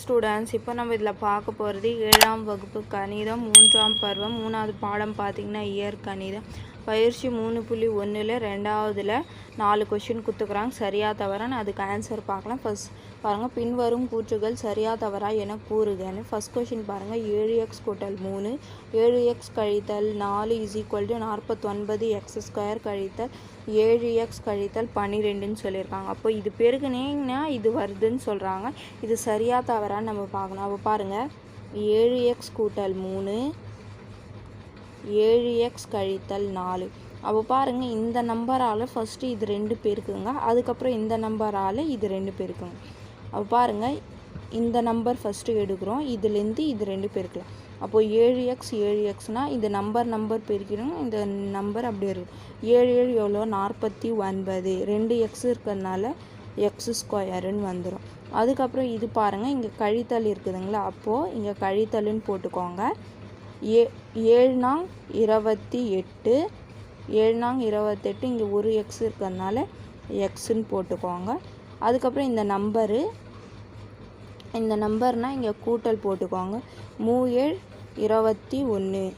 Students இப்போ நம்ம இதில் பார்க்க போகிறது ஏழாம் வகுப்பு கணிதம் மூன்றாம் பருவம் மூணாவது பாடம் பார்த்திங்கன்னா இயற்கணிதம். பயிற்சி மூணு புள்ளி ஒன்றில் ரெண்டாவதில் நாலு கொஷின் கொடுத்துக்குறாங்க சரியா தவறான்னு அதுக்கு ஆன்சர் பார்க்கலாம். ஃபஸ்ட் பாருங்கள் பின்வரும் கூற்றுகள் சரியா தவறா என கூறுகன்னு. ஃபஸ்ட் கொஷின் பாருங்கள் ஏழு எக்ஸ் கூட்டல் மூணு. ஏழு எக்ஸ் கழித்தல் நாலு இஸ் ஈக்குவல் டு நாற்பத்தொன்பது எக்ஸ் ஸ்கொயர் கழித்தல் ஏழு எக்ஸ் கழித்தல் பன்னிரெண்டுன்னு சொல்லியிருக்காங்க. அப்போ இது பெருகுனீங்கன்னா இது வருதுன்னு சொல்கிறாங்க இது சரியா தவறான்னு நம்ம பார்க்கணும். அப்போ பாருங்கள் ஏழு எக்ஸ் கூட்டல் மூணு ஏழு எக்ஸ் கழித்தல் நாலு. அப்போ பாருங்கள் இந்த நம்பரால் ஃபஸ்ட்டு இது ரெண்டு பேருக்குங்க. அதுக்கப்புறம் இந்த நம்பரால் இது ரெண்டு பேருக்குங்க. அப்போ பாருங்கள் இந்த நம்பர் ஃபஸ்ட்டு எடுக்கிறோம். இதுலேருந்து இது ரெண்டு பேருக்கலாம் அப்போது ஏழு எக்ஸ் ஏழு எக்ஸ்னால் இந்த நம்பர் நம்பர் பெருக்கணும் இந்த நம்பர் அப்படி இருக்கும். ஏழு ஏழு எவ்வளோ? நாற்பத்தி ஒன்பது. ரெண்டு எக்ஸ் இருக்கிறதுனால எக்ஸ் ஸ்கொயருன்னு வந்துடும் அதுக்கப்புறம் இது பாருங்கள் இங்கே கழித்தல் இருக்குதுங்களா? அப்போது இங்கே கழித்தல்னு போட்டுக்கோங்க. ஏ ஏழ்நாங் இருபத்தி எட்டு ஏழ்நாங் இருபத்தெட்டு இங்கே ஒரு எக்ஸ் இருக்கிறதுனால எக்ஸுன்னு போட்டுக்கோங்க. அதுக்கப்புறம் இந்த நம்பரு இந்த நம்பர்னால் இங்கே கூட்டல் போட்டுக்கோங்க. மூஏழ் இருபத்தி ஒன்று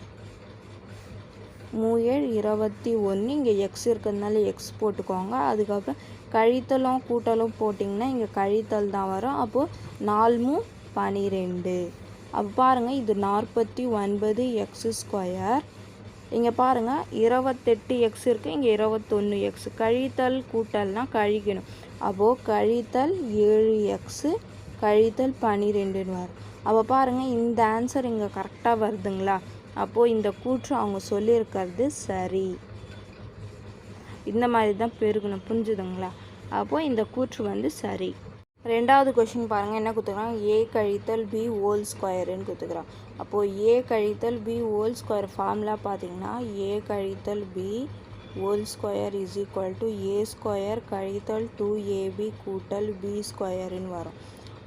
மூஏழ் இருபத்தி ஒன்று இங்கே எக்ஸ் இருக்கிறதுனால எக்ஸ் போட்டுக்கோங்க. அதுக்கப்புறம் கழித்தலும் கூட்டலும் போட்டிங்கன்னா இங்கே கழித்தல் தான் வரும். அப்போது நாலு பனிரெண்டு. அப்போ பாருங்கள் இது நாற்பத்தி ஒன்பது எக்ஸ் ஸ்கொயர் இங்கே பாருங்கள் இருபத்தெட்டு எக்ஸ் இருக்குது இங்கே இருபத்தொன்று எக்ஸ் கழித்தல் கூட்டல்னால் கழிக்கணும். அப்போது கழித்தல் ஏழு எக்ஸு கழித்தல் பன்னிரெண்டுன்னு வரும். அப்போ பாருங்கள் இந்த ஆன்சர் இங்கே கரெக்டாக வருதுங்களா? அப்போது இந்த கூற்று அவங்க சொல்லியிருக்கிறது சரி. இந்த மாதிரி தான் பெருகணும் புரிஞ்சுதுங்களா? அப்போது இந்த கூற்று வந்து சரி. ரெண்டாவது கொஷின் பாருங்கள் என்ன கொடுத்துக்கிறாங்க ஏ கழித்தல் பி ஹோல் ஸ்கொயருன்னு கொடுத்துக்கிறான் அப்போது ஏ கழித்தல் பி ஹோல் ஸ்கொயர் ஃபார்முலா பார்த்தீங்கன்னா ஏ கழித்தல் B whole square is equal to A square கழித்தல் டூ ஏபி கூட்டல் பி ஸ்கொயருன்னு வரும்.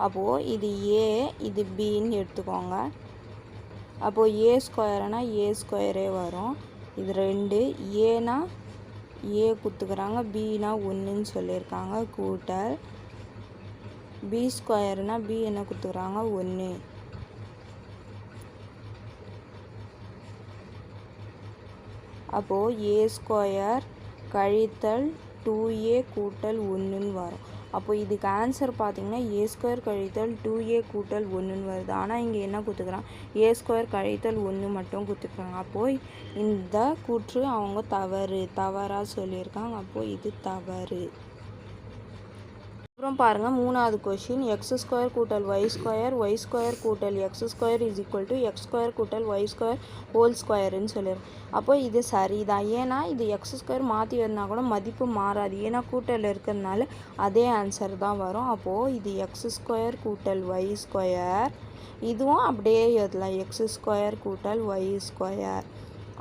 அப்போது இது ஏ இது பின்னு எடுத்துக்கோங்க. அப்போது ஏ ஸ்கொயர்னால் ஏ ஸ்கொயரே வரும். இது ரெண்டு. ஏனால் ஏ கொடுத்துக்கிறாங்க பினா ஒன்றுன்னு சொல்லியிருக்காங்க கூட்டல் பி ஸ்கொயர்னா பி என்ன கொடுத்துக்கிறாங்க? ஒன்று அப்போது ஏ ஸ்கொயர் கழித்தல் டூ ஏ கூட்டல் ஒன்றுன்னு வரும். அப்போ இதுக்கு ஆன்சர் பார்த்திங்கன்னா ஏ ஸ்கொயர் கழித்தல் டூ ஏ கூட்டல் ஒன்றுன்னு வருது. ஆனால் இங்கே என்ன கொடுத்துக்கிறான் ஏ ஸ்கொயர் கழித்தல் ஒன்று மட்டும் கொடுத்துருக்காங்க அப்போது இந்த கூற்று அவங்க தவறு தவறாக சொல்லியிருக்காங்க. அப்போது இது தவறு. அப்புறம் பாருங்கள் மூணாவது கொஷின் எக்ஸ் ஸ்கொயர் கூட்டல் ஒய் ஸ்கொயர் ஒய் ஸ்கொயர் கூட்டல் x square is equal to x square கூட்டல் ஒய் ஸ்கொயர் ஹோல் ஸ்கொயருன்னு சொல்லிடுறோம் அப்போ இது சரிதான். ஏன்னா இது எக்ஸ் ஸ்கொயர் மாற்றி வந்தால் கூட மதிப்பு மாறாது. ஏன்னா கூட்டல் இருக்கிறதுனால அதே ஆன்சர் தான் வரும். அப்போது இது எக்ஸ் ஸ்கொயர் கூட்டல் ஒய் ஸ்கொயர் இதுவும் அப்படியே எழுதலாம். எக்ஸ் ஸ்கொயர் கூட்டல் ஒய் ஸ்கொயர்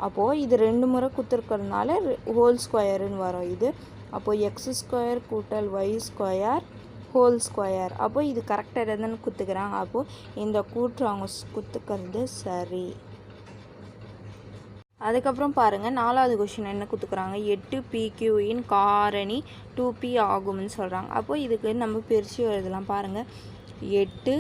அப்போது இது ரெண்டு முறை கொடுத்துருக்கறதுனால ஹோல் ஸ்கொயருன்னு வரும். இது அப்போது எக்ஸ் ஸ்கொயர் கூட்டல் ஒய் ஸ்கொயர் ஹோல் ஸ்கொயர் அப்போது இது கரெக்டாக எதுன்னு குத்துக்கிறாங்க. அப்போது இந்த கூற்று அவங்க குத்துக்கிறது சரி. அதுக்கப்புறம் பாருங்கள் நாலாவது கொஷின் என்ன கொடுத்துக்குறாங்க எட்டு பிக்யூயின் காரணி டூ பி ஆகும்னு சொல்கிறாங்க அப்போது இதுக்கு நம்ம பிரித்து எழுதலாம் பாருங்கள் எட்டு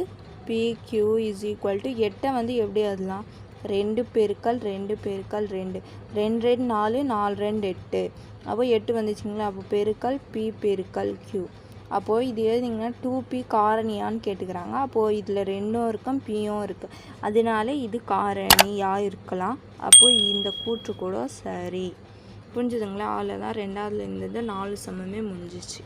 பிக்யூ இஸ் ஈக்குவல் டு எட்டை வந்து எப்படி எழுதலாம்? ரெண்டு பெருக்கல் ரெண்டு பெருக்கல் ரெண்டு. ரெண்டு ரெண்டு நாலு நாலு ரெண்டு எட்டு. அப்போ எட்டு வந்துச்சுங்களா? அப்போ பெருக்கல் பி பெருக்கல் க்யூ அப்போது இது எழுதிங்கன்னா டூ பி காரணியான்னு கேட்டுக்கிறாங்க. அப்போது இதில் ரெண்டும் இருக்கும் பியும் இருக்குது அதனால இது காரணியாக இருக்கலாம். அப்போது இந்த கூற்று கூட சரி. புரிஞ்சுதுங்களா? அவ்வளோதான் ரெண்டாவதுல இருந்தது நாலு சமமே முடிஞ்சிச்சு.